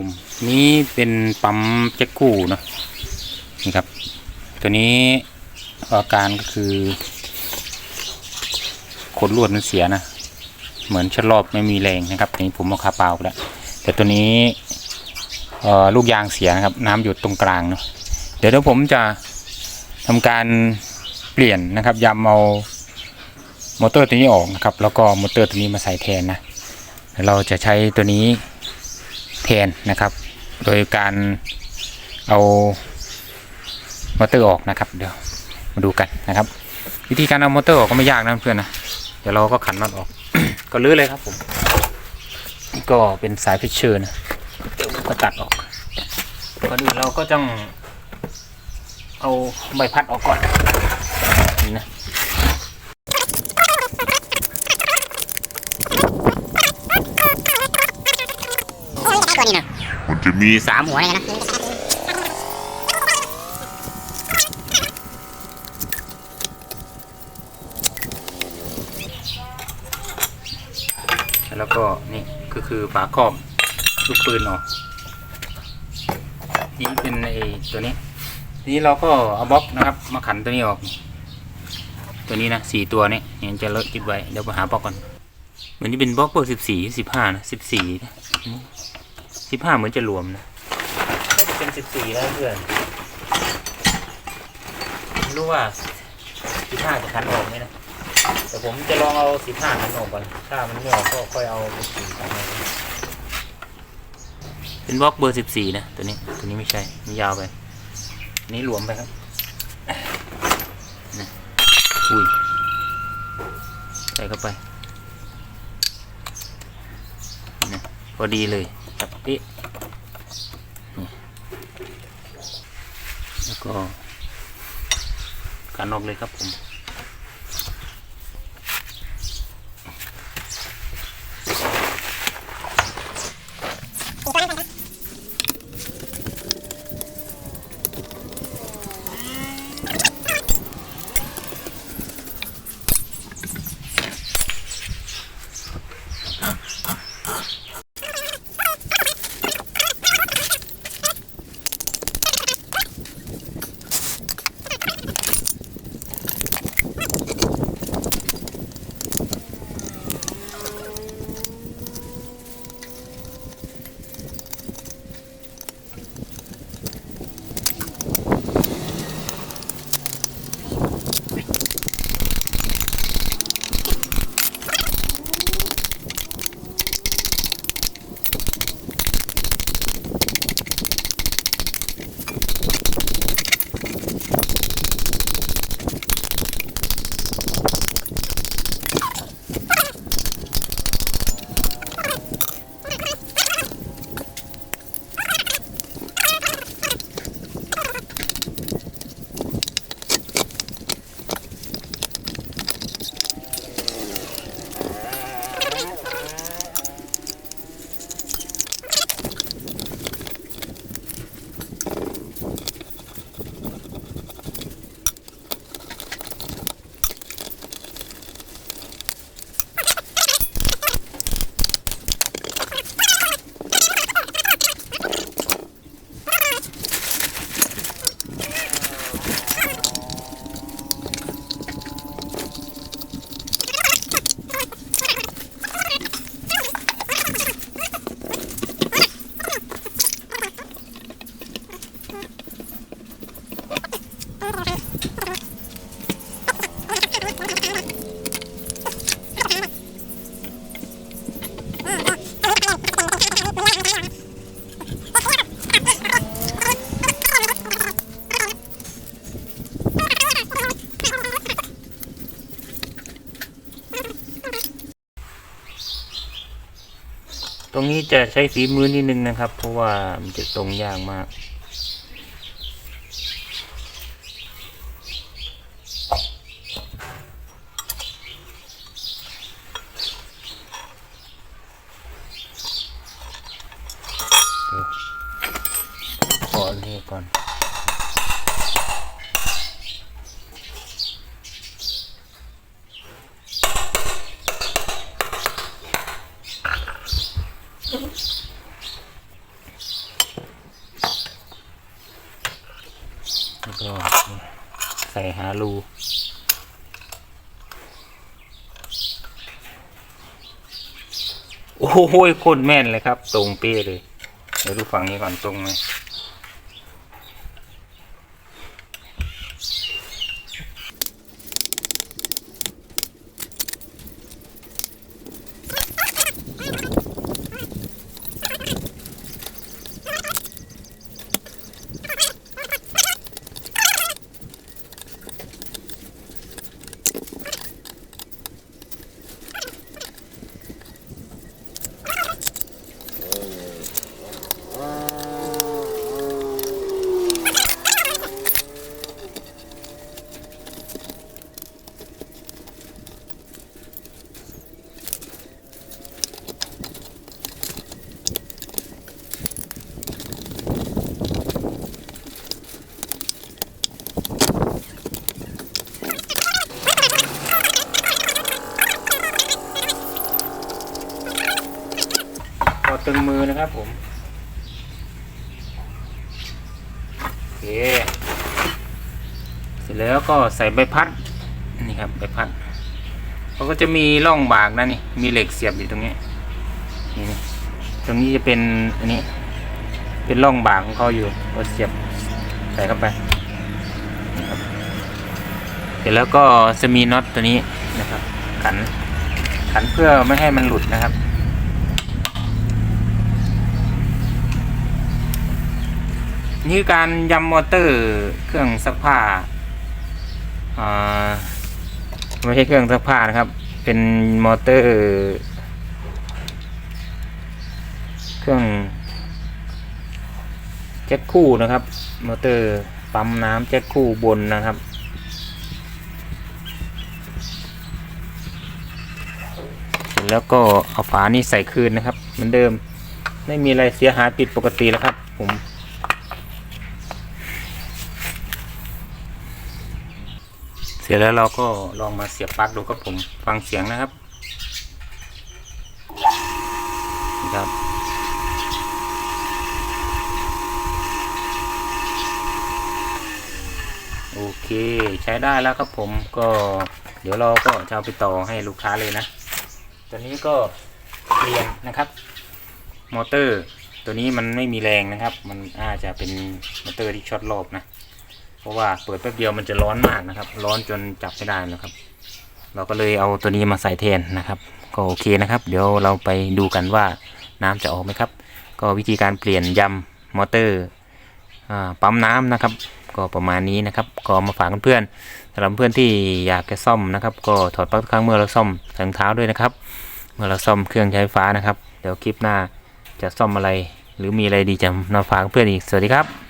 ผมนี่เป็นปั๊มแจ็คกู้เนาะนี่ครับ ตัวนี้อาการก็คือขนลวดมันเสียนะ เหมือนชะลอบไม่มีแรงนะครับนี้ผมเอาคาเปล่าแล้วแต่ตัวนี้ลูกยางเสียนะครับ น้ำหยดตรงกลางเนาะเดี๋ยวเดี๋ยวผมจะทำการเปลี่ยนนะครับยำเอามอเตอร์ตัวนี้ออกนะครับ แล้วก็มอเตอร์ตัวนี้มาใส่แทนนะเราจะใช้ตัวนี้ แทนนะครับ โดยการเอามอเตอร์ออกนะครับเดี๋ยวมาดูกันนะครับ วิธีการเอามอเตอร์ออกก็ไม่ยากนะเพื่อนนะเดี๋ยวเราก็ขันน็อตออก ก็ลื้อเลยครับผมก็เป็นสายเพชเชอร์นะเดี๋ยวก็ตัดออกก่อนอื่นเราก็ต้องเอาใบพัดออกก่อนนี่นะ ตัวนี้นะมันจะมีสามหัวเลยนะแล้วก็นี่ก็คือฝาครอบลูกปืนออกนี่เป็นไอตัวนี้ทีนี้เราก็เอาบล็อกนะครับ มาขันตัวนี้ออก ตัวนี้นะสี่ตัวนี้เนี่ยจะเลอะจิดไว้เดี๋ยวไปหาบล็อกก่อนเหมือนนี่เป็นบล็อกเบอร์สิบสี่สิบห้านะสิบสี่ สิบห้าเหมือนจะรวมนะน่าจะเป็นสิบสี่แล้วเพื่อนไม่รู้ว่าสิบห้าจะขันออกไหมนะแต่ผมจะลองเอาสิบห้าขันออกก่อนถ้ามันไม่ออกก็ค่อยเอาสิบสี่ขันออกเป็นบล็อกเบอร์สิบสี่นะตัวนี้ตัวนี้ไม่ใช่มันยาวไปอันนี้หลวมไปครับนะอุ้ยใส่เข้าไปนะ พอดีเลยครับพี่นี่แล้วก็การออกเลยครับผม รงนี้จะใช้ฝีมือนิดนึงนะครับ เพราะว่ามันจะตรงยากมาก ขอเรียกก่อน ก็ใส่หารูโอ้โหโคนแม่นเลยครับ ตรงเป๊ะเลย เดี๋ยวดูฝั่งนี้ก่อนตรงไหม มือนะครับผมโอเคเสร็จแล้วก็ใส่ใบพัดนี่ครับใบพัดเขาก็จะมีร่องบากนะนี่มีเหล็กเสียบอยู่ตรงนี้นี่ตรงนี้จะเป็นอันนี้ เป็นร่องบากของเขาอยู่ก็เสียบใส่เข้าไปเสร็จแล้วก็จะมีน็อตตัวนี้นะครับ ขันขันเพื่อไม่ให้มันหลุดนะครับ นี่การยำมอเตอร์เครื่องซักผ้าอ่าไม่ใช่เครื่องซักผ้านะครับ เป็นมอเตอร์ เครื่องแจ็คคู่นะครับ มอเตอร์ปั๊มน้ำแจ็คคู่บนนะครับแล้วก็เอาฝานี้ใส่คืนนะครับ เหมือนเดิมไม่มีอะไรเสียหายผิดปกติแล้วครับผม สร็จแล้วเราก็ลองมาเสียบปลั๊กดูครับผมฟังเสียงนะครับนะครับโอเคใช้ได้แล้วครับผมก็เดี๋ยวเราก็จะเอาไปต่อให้ลูกค้าเลยนะ ตัวนี้ก็เปลี่ยนนะครับ มอเตอร์ ตัวนี้มันไม่มีแรงนะครับ มันอาจจะเป็นมอเตอร์ที่ช็อตรอบนะ ราะว่าเปิดแป๊บเดียวมันจะร้อนมากนะครับ ร้อนจนจับไม่ได้นะครับ เราก็เลยเอาตัวนี้มาใส่แทนนะครับ ก็โอเคนะครับ เดี๋ยวเราไปดูกันว่าน้ำจะออกไหมครับ ก็วิธีการเปลี่ยนยำมอเตอร์ปั๊มน้ำนะครับ ก็ประมาณนี้นะครับ ก็มาฝากเพื่อนๆสำหรับเพื่อนที่อยากจะซ่อมนะครับ ก็ถอดปลั๊กครั้งเมื่อเราซ่อมใส่รองเท้าด้วยนะครับ เมื่อเราซ่อมเครื่องใช้ไฟฟ้านะครับ เดี๋ยวคลิปหน้าจะซ่อมอะไร หรือมีอะไรดีจะมาฝากเพื่อนอีกสวัสดีครับ